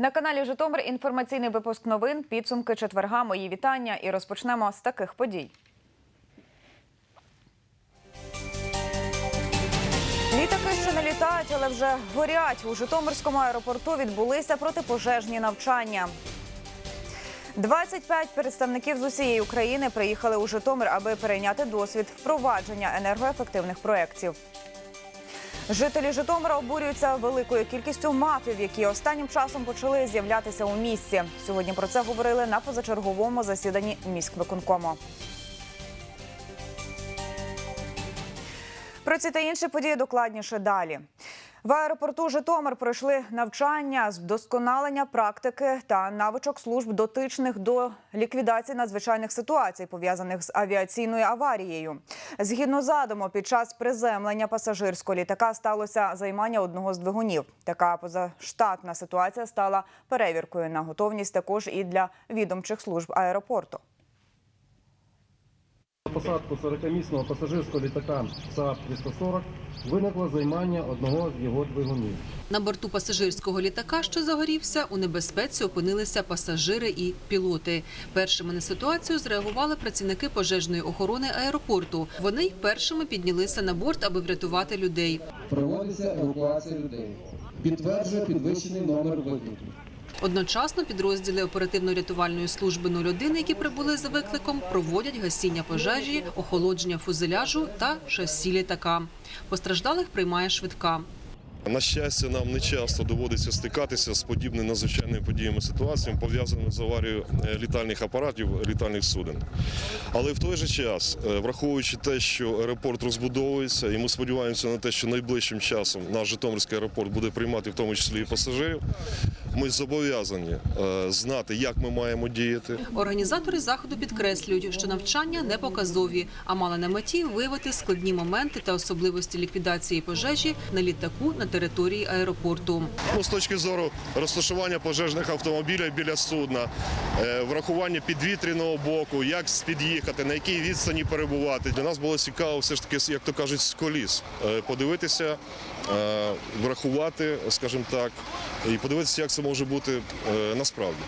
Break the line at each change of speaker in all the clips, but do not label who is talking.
На каналі Житомир інформаційний випуск новин. Підсумки четверга. Мої вітання і розпочнемо з таких подій. Літаки ще не літають, але вже горять. У Житомирському аеропорту відбулися протипожежні навчання. 25 представників з усієї України приїхали у Житомир, аби перейняти досвід впровадження енергоефективних проєктів. Жителі Житомира обурюються великою кількістю мафів, які останнім часом почали з'являтися у місті. Сьогодні про це говорили на позачерговому засіданні міськвиконкому. Про ці та інші події докладніше далі. В аеропорту Житомир пройшли навчання з вдосконалення практики та навичок служб дотичних до ліквідації надзвичайних ситуацій, пов'язаних з авіаційною аварією. Згідно задуму, під час приземлення пасажирського літака сталося займання одного з двигунів. Така позаштатна ситуація стала перевіркою на готовність також і для відомчих служб аеропорту.
На посадку 40-місного пасажирського літака СААП-340 виникло займання одного з його двигунів.
На борту пасажирського літака, що загорівся, у небезпеці опинилися пасажири і пілоти. Першими на ситуацію зреагували працівники пожежної охорони аеропорту. Вони й першими піднялися на борт, аби врятувати людей.
Проводиться евакуація людей. Підтверджує підвищений номер виклику.
Одночасно підрозділи оперативно-рятувальної служби 01, які прибули за викликом, проводять гасіння пожежі, охолодження фузеляжу та шасі літака. Постраждалих приймає швидка.
На щастя, нам не часто доводиться стикатися з подібними надзвичайними подіями ситуаціями, пов'язаними з аварією е, літальних апаратів, літальних суден. Але в той же час, е, враховуючи те, що аеропорт розбудовується, і ми сподіваємося на те, що найближчим часом наш Житомирський аеропорт буде приймати в тому числі і пасажирів, ми зобов'язані е, знати, як ми маємо діяти.
Організатори заходу підкреслюють, що навчання не показові, а мали на меті виявити складні моменти та особливості ліквідації пожежі на літаку на території аеропорту.
Ну, з точки зору розташування пожежних автомобілів біля судна, е, врахування підвітряного боку, як під'їхати, на якій відстані перебувати. Для нас було цікаво, все ж таки, як то кажуть, з коліс е, подивитися, е, врахувати, скажімо так, і подивитися, як це може бути насправді.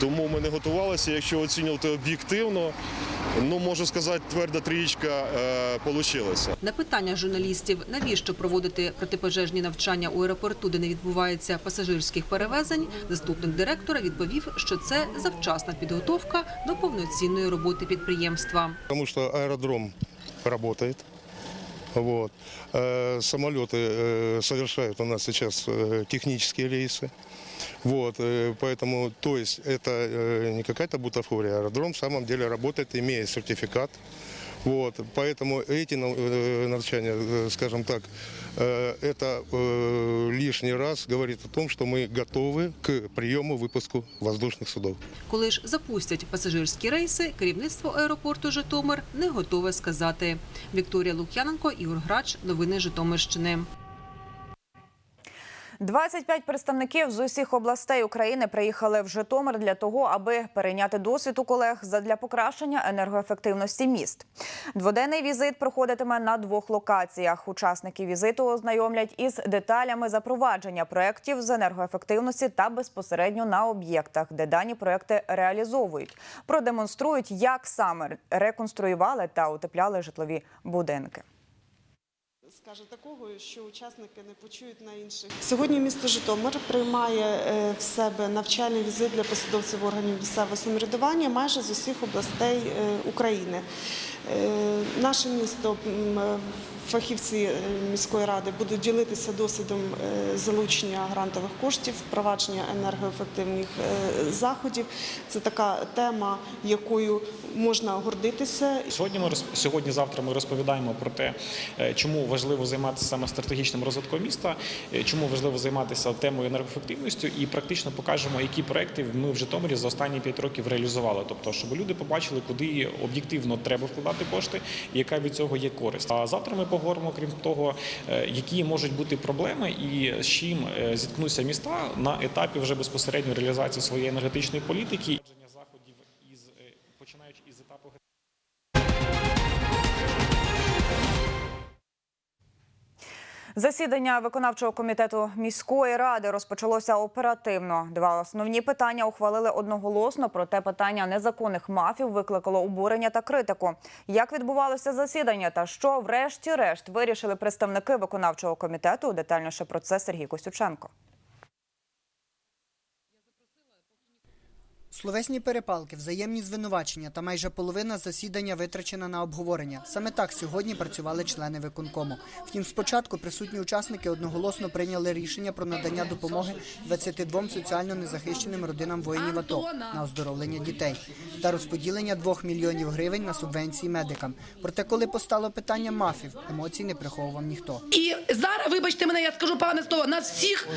Тому ми не готувалися. Якщо оцінювати об'єктивно, ну можу сказати, тверда трієчка вийшла.
На питання журналістів, навіщо проводити протипожежні навчання у аеропорту, де не відбувається пасажирських перевезень, заступник директора відповів, що це завчасна підготовка до повноцінної роботи підприємства.
Потому что аэродром работает. Вот. Э, Самолеты э, совершают у нас сейчас э, технические рейсы. Вот, э, поэтому, то есть, это э, не какая-то бутафория. Аэродром в самом деле работает, имея сертификат. Вот, поэтому эти нав- э, навчания, э, скажем так, э, это э, лишний раз говорит о том, что мы готовы к приему, выпуску воздушных судов.
Коли ж запустять пасажирські рейси, керівництво аеропорту Житомир не готове сказати. Вікторія Лук'яненко, Ігор Грач. Новини Житомирщини.
25 представників з усіх областей України приїхали в Житомир для того, аби перейняти досвід у колег задля покращення енергоефективності міст. Дводенний візит проходитиме на двох локаціях. Учасники візиту ознайомлять із деталями запровадження проєктів з енергоефективності та безпосередньо на об'єктах, де дані проєкти реалізовують. Продемонструють, як саме реконструювали та утепляли житлові будинки.
Скаже такого, що учасники не почують на інших. Сьогодні місто Житомир приймає е, в себе навчальний візит для посадовців органів місцевого самоврядування майже з усіх областей е, України. Е, Наше місто, фахівці е, міської ради будуть ділитися досвідом е, залучення грантових коштів, впровадження енергоефективних е, заходів. Це така тема, якою можна гордитися
Сьогодні ми сьогодні, завтра ми розповідаємо про те, чому важливо займатися саме стратегічним розвитком міста, чому важливо займатися темою енергоефективністю, і практично покажемо, які проекти ми в Житомирі за останні 5 років реалізували. Тобто, щоб люди побачили, куди об'єктивно треба вкладати кошти, і яка від цього є користь. А завтра ми поговоримо, крім того, е, які можуть бути проблеми і з чим е, зіткнуться міста на етапі вже безпосередньо реалізації своєї енергетичної політики.
Засідання виконавчого комітету міської ради розпочалося оперативно. Два основні питання ухвалили одноголосно. Проте питання незаконних мафів викликало обурення та критику. Як відбувалося засідання та що, врешті-решт, вирішили представники виконавчого комітету? Детальніше про це Сергій Костюченко.
Словесні перепалки, взаємні звинувачення та майже половина засідання витрачена на обговорення. Саме так сьогодні працювали члени виконкому. Втім, спочатку присутні учасники одноголосно прийняли рішення про надання допомоги 22 соціально незахищеним родинам воїнів АТО на оздоровлення дітей та розподілення 2 мільйонів гривень на субвенції медикам. Проте, коли постало питання мафів, емоцій не приховував ніхто.
І зараз, вибачте мене, я скажу пане слово, нас всіх,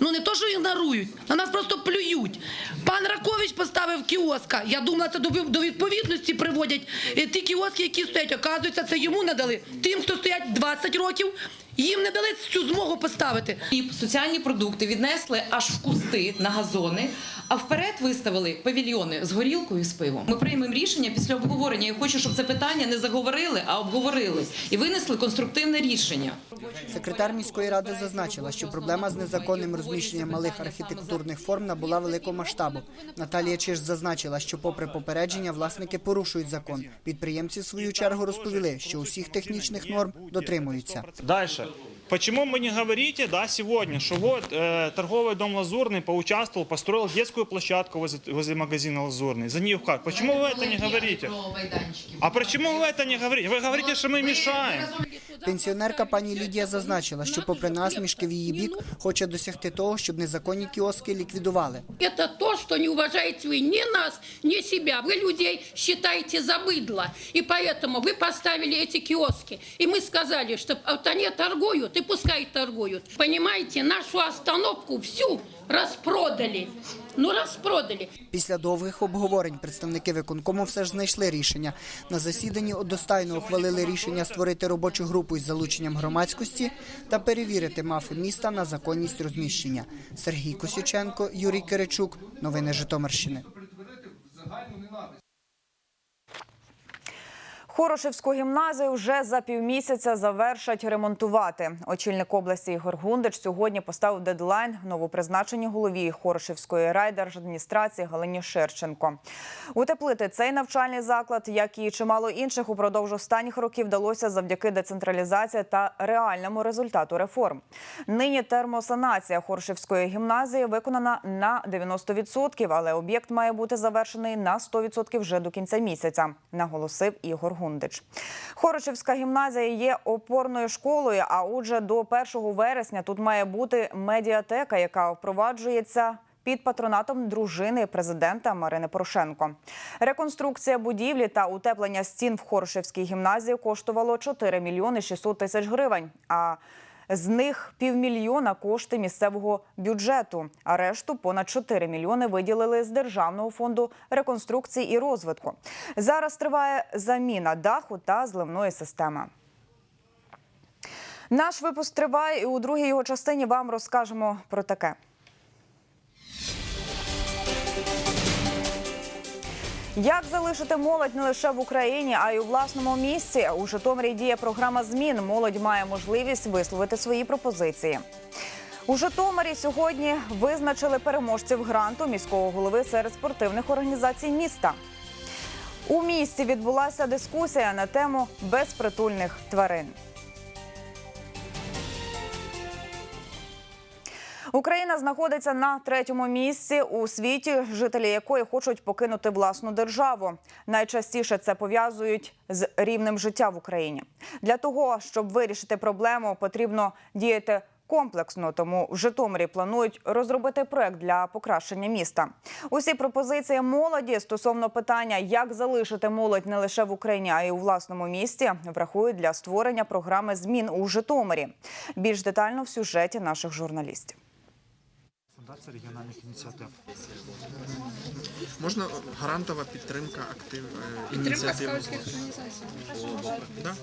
ну не то, що ігнорують, на нас просто плюють. Пан Ракович поставив кіоска. Я думала, це до, до відповідності приводять е, ті кіоски, які стоять. Оказується, це йому надали. Тим, хто стоять 20 років, їм не дали цю змогу поставити.
І соціальні продукти віднесли аж в кусти на газони, а вперед виставили павільйони з горілкою і з пивом. Ми приймемо рішення після обговорення. Я хочу, щоб це питання не заговорили, а обговорили і винесли конструктивне рішення.
Секретар міської ради зазначила, що проблема з незаконним розміщенням малих архітектурних форм набула великого масштабу. Наталія Чиж зазначила, що, попри попередження, власники порушують закон. Підприємці в свою чергу розповіли, що усіх технічних норм дотримуються.
Дальше. Почему вы не говорите, да, сегодня, что вот э, торговый дом Лазурный поучаствовал, построил детскую площадку возле, возле магазина Лазурный. За нее как? Почему вы это не говорите? А почему вы это не говорите? Вы говорите, что мы мешаем.
Пенсіонерка пані Лідія зазначила, що, попри насмішки в її бік, хоче досягти того, щоб незаконні кіоски ліквідували.
Это то, что не уважаете вы ни нас, ни себя. Вы людей считаете за быдло. И поэтому вы поставили эти киоски. И мы сказали, что вот они торгуют, и пускай торгуют. Понимаете, нашу остановку всю распродали. Ну, распродали.
Після довгих обговорень представники виконкому все ж знайшли рішення. На засіданні одностайно ухвалили рішення створити робочу групу із залученням громадськості та перевірити мафи міста на законність розміщення. Сергій Косюченко, Юрій Киричук. Новини Житомирщини.
Хорошівську гімназію вже за півмісяця завершать ремонтувати. Очільник області Ігор Гундич сьогодні поставив дедлайн новопризначеній голові Хорошівської райдержадміністрації Галині Шерченко. Утеплити цей навчальний заклад, як і чимало інших, упродовж останніх років вдалося завдяки децентралізації та реальному результату реформ. Нині термосанація Хорошівської гімназії виконана на 90%, але об'єкт має бути завершений на 100% вже до кінця місяця, наголосив Ігор Гундич. Хорочівська гімназія є опорною школою. А отже, до 1 вересня тут має бути медіатека, яка впроваджується. Під патронатом дружини президента Марини Порошенко реконструкція будівлі та утеплення стін в Хорошевській гімназії коштувало 4 мільйони 600 тисяч гривень. А з них півмільйона кошти місцевого бюджету, а решту понад 4 мільйони виділили з державного фонду реконструкції і розвитку. Зараз триває заміна даху та зливної системи. Наш випуск триває, і у другій його частині вам розкажемо про таке. Як залишити молодь не лише в Україні, а й у власному місці? У Житомирі діє програма змін. Молодь має можливість висловити свої пропозиції. У Житомирі сьогодні визначили переможців гранту міського голови серед спортивних організацій міста. У місті відбулася дискусія на тему безпритульних тварин. Україна знаходиться на третьому місці у світі, жителі якої хочуть покинути власну державу. Найчастіше це пов'язують з рівнем життя в Україні. Для того щоб вирішити проблему, потрібно діяти комплексно. Тому в Житомирі планують розробити проект для покращення міста. Усі пропозиції молоді стосовно питання, як залишити молодь не лише в Україні, а й у власному місті, врахують для створення програми змін у Житомирі. Більш детально в сюжеті наших журналістів.
Фундація регіональних ініціатив. Можна грантова підтримка актив е, ініціатив. Да?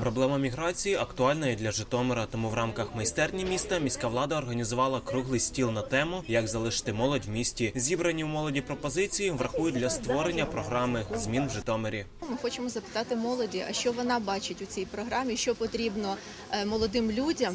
Проблема міграції актуальна і для Житомира. Тому в рамках майстерні міста міська влада організувала круглий стіл на тему, як залишити молодь в місті. Зібрані в молоді пропозиції врахують для створення програми змін в Житомирі.
Ми хочемо запитати молоді, а що вона бачить у цій програмі, що потрібно е, молодим людям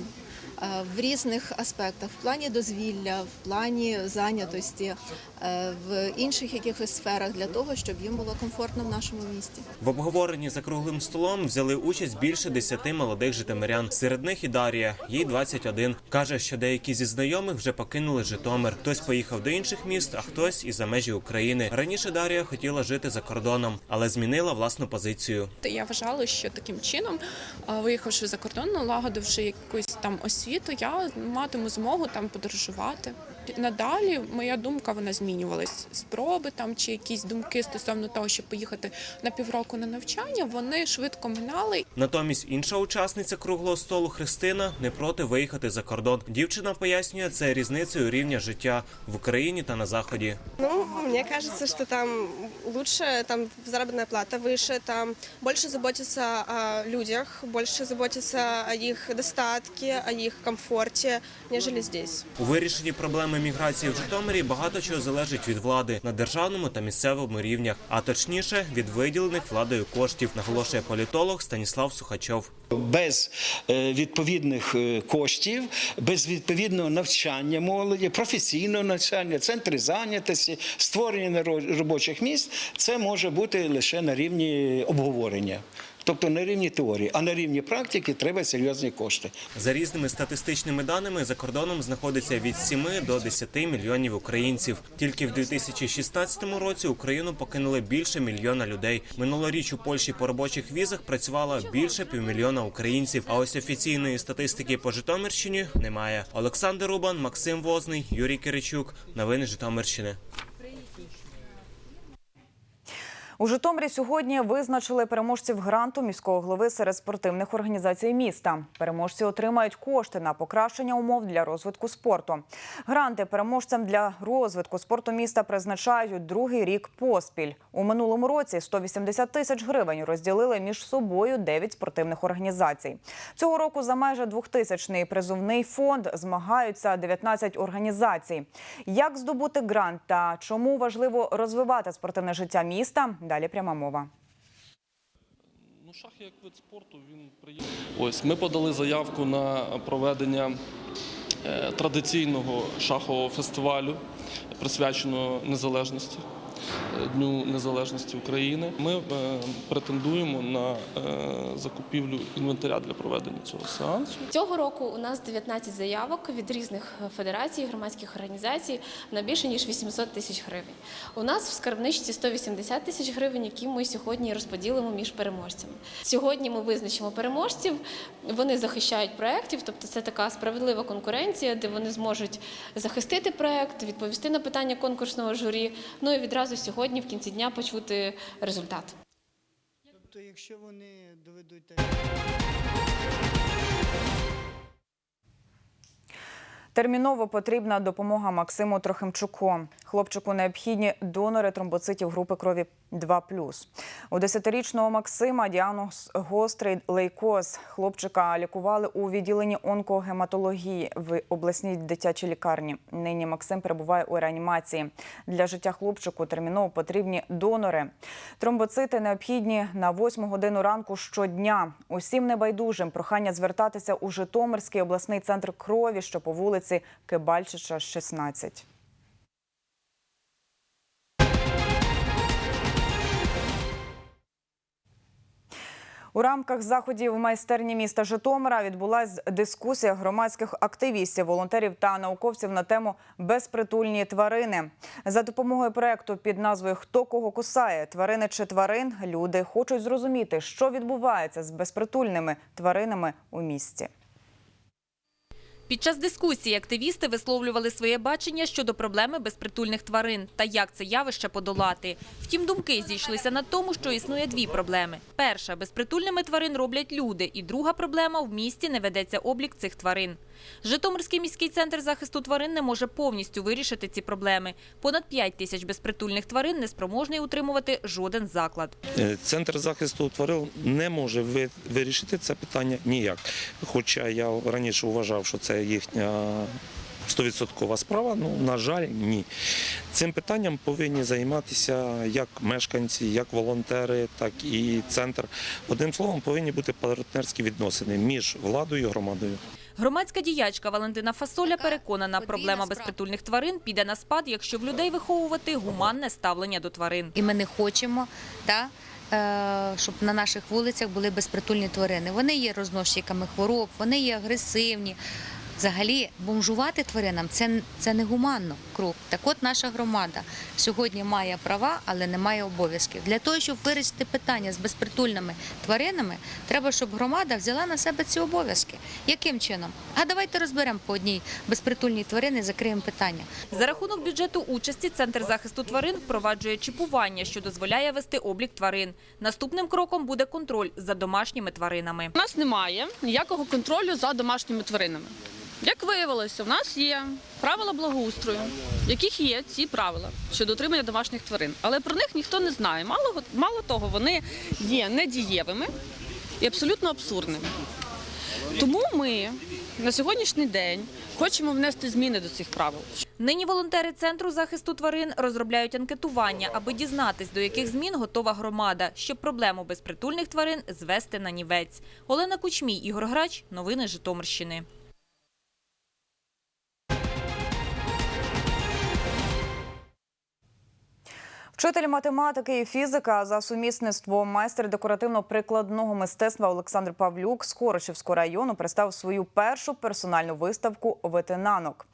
в різних аспектах, в плані дозвілля, в плані зайнятості, е, в інших якихось сферах для того, щоб їм було комфортно в нашому місті.
В обговоренні за круглим столом взяли участь більше десяти молодих житомирян. Серед них і Дар'я, їй 21. Каже, що деякі зі знайомих вже покинули Житомир. Хтось поїхав до інших міст, а хтось і за межі України. Раніше Дар'я хотіла жити за кордоном, але змінила власну позицію.
Я вважала, що таким чином, виїхавши за кордон, налагодивши якусь там освіту, я матиму змогу там подорожувати. Надалі моя думка вона змінювалась. Спроби там чи якісь думки стосовно того, щоб поїхати на півроку на навчання, вони швидко минали.
Натомість інша учасниця круглого столу Христина не проти виїхати за кордон. Дівчина пояснює це різницею рівня життя в Україні та на заході.
Ну, мне кажется, что там лучше, там заработная плата выше, там больше заботятся о людях, больше заботятся о их достатке, о их комфорте, нежели здесь.
У вирішенні проблеми міграції в Житомирі багато чого залежить від влади на державному та місцевому рівнях, а точніше від виділених владою коштів, наголошує політолог Станіслав Сухачов.
Без е, відповідних е, коштів, без відповідного навчання молоді, професійного навчання, центри зайнятості, створення ро- робочих місць, це може бути лише на рівні обговорення. Тобто на рівні теорії, а на рівні практики треба серйозні кошти.
За різними статистичними даними, за кордоном знаходиться від 7 до 10 мільйонів українців. Тільки в 2016 році Україну покинули більше мільйона людей. Минулоріч у Польщі по робочих візах працювало більше півмільйона українців. А ось офіційної статистики по Житомирщині немає. Олександр Рубан, Максим Возний, Юрій Киричук. Новини Житомирщини.
У Житомирі сьогодні визначили переможців гранту міського голови серед спортивних організацій міста. Переможці отримають кошти на покращення умов для розвитку спорту. Гранти переможцям для розвитку спорту міста призначають другий рік поспіль. У минулому році 180 тисяч гривень розділили між собою 9 спортивних організацій. Цього року за майже двохтисячний призовний фонд змагаються 19 організацій. Як здобути грант та чому важливо розвивати спортивне життя міста? Далі пряма мова.
Ну, шах як вид спорту, він приємний. Ось ми подали заявку на проведення е, традиційного шахового фестивалю, присвяченого незалежності, Дню Незалежності України. Ми е, претендуємо на е, закупівлю інвентаря для проведення цього сеансу.
Цього року у нас 19 заявок від різних федерацій, громадських організацій на більше ніж 800 тисяч гривень. У нас в скарбничці 180 тисяч гривень, які ми сьогодні розподілимо між переможцями. Сьогодні ми визначимо переможців. Вони захищають проєктів, тобто це така справедлива конкуренція, де вони зможуть захистити проєкт, відповісти на питання конкурсного журі. Ну і відразу сьогодні, в кінці дня, почути результат.
Тобто, якщо вони доведуть
Терміново потрібна допомога Максиму Трохимчуку. Хлопчику необхідні донори тромбоцитів групи крові 2+. У 10-річного Максима діагноз гострий лейкоз. Хлопчика лікували у відділенні онкогематології в обласній дитячій лікарні. Нині Максим перебуває у реанімації. Для життя хлопчику терміново потрібні донори. Тромбоцити необхідні на 8 годину ранку щодня. Усім небайдужим прохання звертатися у Житомирський обласний центр крові, що по вулиці Кибальчича, 16. У рамках заходів в майстерні міста Житомира відбулася дискусія громадських активістів, волонтерів та науковців на тему безпритульні тварини. За допомогою проекту під назвою Хто кого кусає тварини чи тварин люди хочуть зрозуміти, що відбувається з безпритульними тваринами у місті.
Під час дискусії активісти висловлювали своє бачення щодо проблеми безпритульних тварин та як це явище подолати. Втім, думки зійшлися на тому, що існує дві проблеми. Перша – безпритульними тварин роблять люди, і друга проблема – в місті не ведеться облік цих тварин. Житомирський міський центр захисту тварин не може повністю вирішити ці проблеми. Понад 5 тисяч безпритульних тварин неспроможний утримувати жоден заклад.
Е, Центр захисту тварин не може вирішити це питання ніяк. Хоча я раніше вважав, що це їхня 100% справа, ну на жаль, ні. Цим питанням повинні займатися як мешканці, як волонтери, так і центр. Одним словом, повинні бути партнерські відносини між владою і громадою.
Громадська діячка Валентина Фасоля переконана, проблема безпритульних тварин піде на спад, якщо в людей виховувати гуманне ставлення до тварин.
І ми не хочемо, та, е, щоб на наших вулицях були безпритульні тварини. Вони є розносчиками хвороб, вони є агресивні. Взагалі, бомжувати тваринам це, це не гуманно крок. Так от наша громада сьогодні має права, але не має обов'язків. Для того, щоб вирішити питання з безпритульними тваринами, треба, щоб громада взяла на себе ці обов'язки. Яким чином? А давайте розберемо по одній безпритульній тварини, закриємо питання.
За рахунок бюджету участі Центр захисту тварин впроваджує чіпування, що дозволяє вести облік тварин. Наступним кроком буде контроль за домашніми тваринами.
У нас немає ніякого контролю за домашніми тваринами. Як виявилося, в нас є правила благоустрою, в яких є ці правила щодо утримання домашніх тварин. Але про них ніхто не знає. Мало, мало того, вони є недієвими і абсолютно абсурдними. Тому ми на сьогоднішній день хочемо внести зміни до цих правил.
Нині волонтери Центру захисту тварин розробляють анкетування, аби дізнатись, до яких змін готова громада, щоб проблему безпритульних тварин звести на нівець. Олена Кучмій, Ігор Грач. Новини Житомирщини.
Вчитель математики і фізика за сумісництвом майстер декоративно-прикладного мистецтва Олександр Павлюк з Корочівського району представив свою першу персональну виставку ветенанок.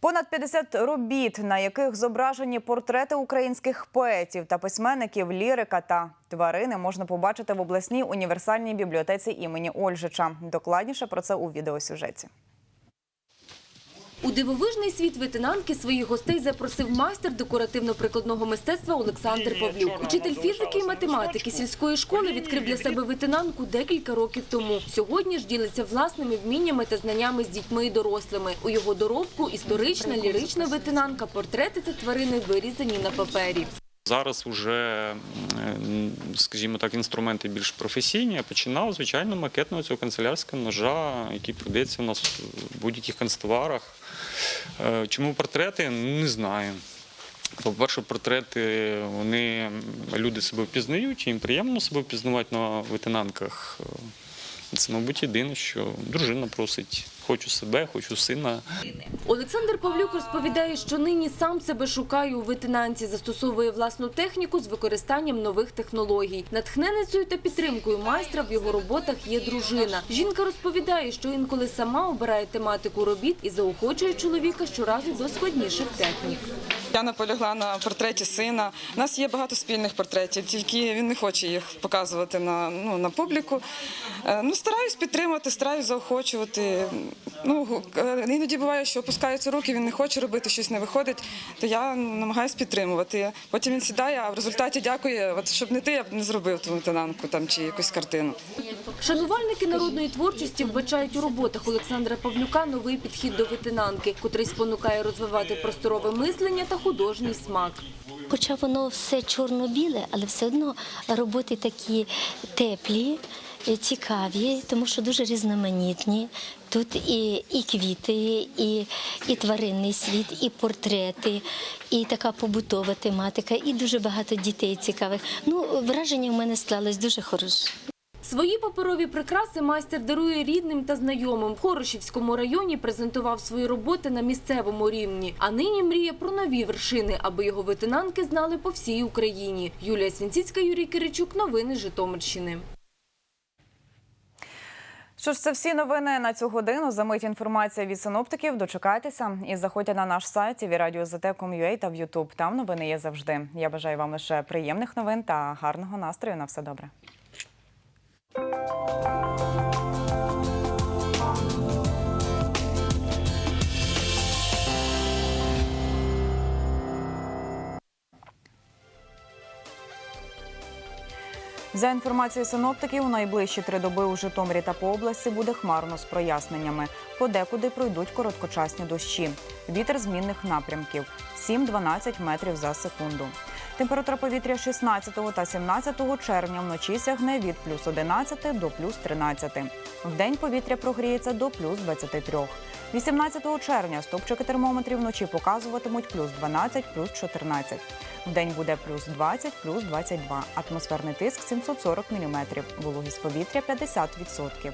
Понад 50 робіт, на яких зображені портрети українських поетів та письменників, лірика та тварини, можна побачити в обласній універсальній бібліотеці імені Ольжича. Докладніше про це у відеосюжеті.
У дивовижний світ ветенанки своїх гостей запросив майстер декоративно-прикладного мистецтва Олександр Павлюк. Учитель фізики і математики сільської школи відкрив для себе ветенанку декілька років тому. Сьогодні ж ділиться власними вміннями та знаннями з дітьми і дорослими. У його доробку історична, лірична ветенанка, портрети та тварини вирізані на папері.
Зараз вже, скажімо так, інструменти більш професійні. Я починав, звичайно, макетного цього канцелярського ножа, який продається у нас в будь-яких канцтоварах. Е, Чому портрети? Ну, Не знаю. По-перше, портрети вони люди себе впізнають, їм приємно себе впізнавати на ветенанках. Е, Це, мабуть, єдине, що дружина просить: хочу себе, хочу сина.
Олександр Павлюк розповідає, що нині сам себе шукає у ветенанці, застосовує власну техніку з використанням нових технологій. Натхненницею та підтримкою майстра в його роботах є дружина. Жінка розповідає, що інколи сама обирає тематику робіт і заохочує чоловіка щоразу до складніших технік.
Я наполягла на портреті сина. У нас є багато спільних портретів, тільки він не хоче їх показувати на, ну, на публіку. Е, Ну, стараюсь підтримати, стараюсь заохочувати. Ну, е, іноді буває, що опускаються руки, він не хоче робити, щось не виходить, то я намагаюся підтримувати. Потім він сідає, а в результаті дякує, от, щоб не ти, я б не зробив ту ветенанку там, чи якусь картину.
Шанувальники народної творчості вбачають у роботах Олександра Павлюка новий підхід до ветенанки, котрий спонукає розвивати просторове мислення та художній смак.
Хоча воно все чорно-біле, але все одно роботи такі теплі, цікаві, тому що дуже різноманітні. Тут і, і квіти, і, і тваринний світ, і портрети, і така побутова тематика, і дуже багато дітей цікавих. Ну, враження в мене склалось дуже хороше.
Свої паперові прикраси майстер дарує рідним та знайомим. В Хорошівському районі презентував свої роботи на місцевому рівні. А нині мріє про нові вершини, аби його ветенанки знали по всій Україні. Юлія Свінціцька, Юрій Киричук. Новини Житомирщини.
Що ж, це всі новини на цю годину. Замить інформація від синоптиків. Дочекайтеся і заходьте на наш сайт tvradio.zt.com.ua та в YouTube. Там новини є завжди. Я бажаю вам лише приємних новин та гарного настрою. На все добре. За інформацією синоптиків, у найближчі три доби у Житомирі та по області буде хмарно з проясненнями. Подекуди пройдуть короткочасні дощі. Вітер змінних напрямків 7-12 метрів за секунду. Температура повітря 16 та 17 червня вночі сягне від плюс 11 до плюс 13. Вдень повітря прогріється до плюс 23. 18 червня стопчики термометрів вночі показуватимуть плюс 12, плюс 14. Вдень буде плюс 20, плюс 22. Атмосферний тиск 740 мм. Вологість повітря 50%.